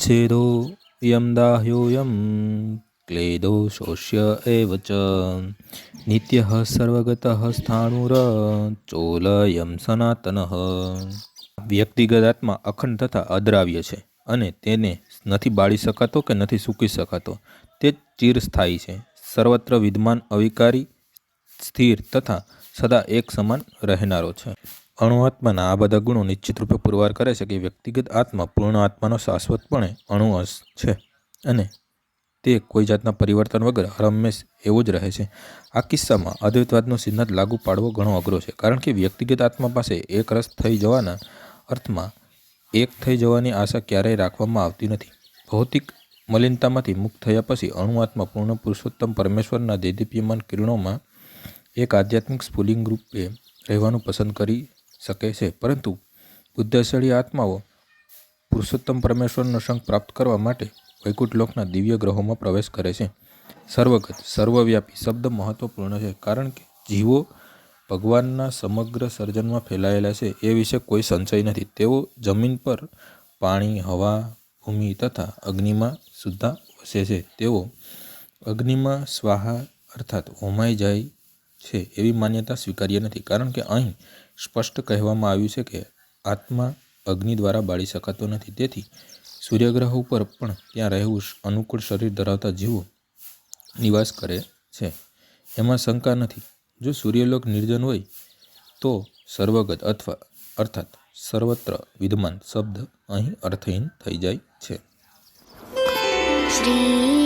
છેદો યમ દાહ્યોયમ ક્લેદો શોષ્ય એવ ચ નિત્ય સર્વગત સ્થાણુર ચોલયમ સનાતન વ્યક્તિગત આત્મા અખંડ તથા અદ્રાવ્ય છે અને તેને નથી બાળી શકાતો કે નથી સૂકી શકાતો, તે ચિરસ્થાયી છે. સર્વત્ર વિદ્યમાન અવિકારી, સ્થિર તથા સદા એક સમાન રહેનારો છે. અણુ આત્માના આ બધા ગુણો નિશ્ચિત રૂપે પુરવાર કરે છે કે વ્યક્તિગત આત્મા પૂર્ણ આત્માનો શાશ્વતપણે અણુઅંશ છે અને તે કોઈ જાતના પરિવર્તન વગર હરમેશ એવો જ રહે છે. આ કિસ્સામાં અદ્વૈતવાદનો સિદ્ધાંત લાગુ પાડવો ઘણો અઘરો છે, કારણ કે વ્યક્તિગત આત્મા પાસે એક રસ થઈ જવાના અર્થમાં એક થઈ જવાની આશા ક્યારેય રાખવામાં આવતી નથી. ભૌતિક મલિનતામાંથી મુક્ત થયા પછી અણુઆત્મા પૂર્ણ પુરુષોત્તમ પરમેશ્વરના દેદીપ્યમાન કિરણોમાં એક આધ્યાત્મિક સ્ફુલિંગ રૂપે રહેવાનું પસંદ કરી શકે છે. પરંતુ બુદ્ધશાળી આત્માઓ પુરુષોત્તમ પરમેશ્વરનો સંગ પ્રાપ્ત કરવા માટે વૈકુંઠ લોકના દિવ્ય ગ્રહોમાં પ્રવેશ કરે છે. સર્વગત, સર્વવ્યાપી શબ્દ મહત્વપૂર્ણ છે કારણ કે જીવો ભગવાનના સમગ્ર સર્જનમાં ફેલાયેલા છે. એ વિશે કોઈ સંશય નથી. તેઓ જમીન પર પાણી, હવા, ભૂમિ તથા અગ્નિમાં સુદ્ધા વસે છે. તેઓ અગ્નિમાં સ્વાહા અર્થાત હોમાઈ જાય છે એવી માન્યતા સ્વીકાર્ય નથી. કારણ કે અહીં સ્પષ્ટ કહેવામાં આવ્યું છે કે આત્મા અગ્નિ દ્વારા બાળી શકાતો નથી. તેથી સૂર્યગ્રહ ઉપર પણ ત્યાં રહેવું અનુકૂળ શરીર ધરાવતા જીવો નિવાસ કરે છે. એમાં શંકા નથી. જો સૂર્યલોક નિર્જન હોય તો સર્વગત અથવા અર્થાત સર્વત્ર વિદ્યમાન શબ્દ અહીં અર્થહીન થઈ જાય છે. શ્રી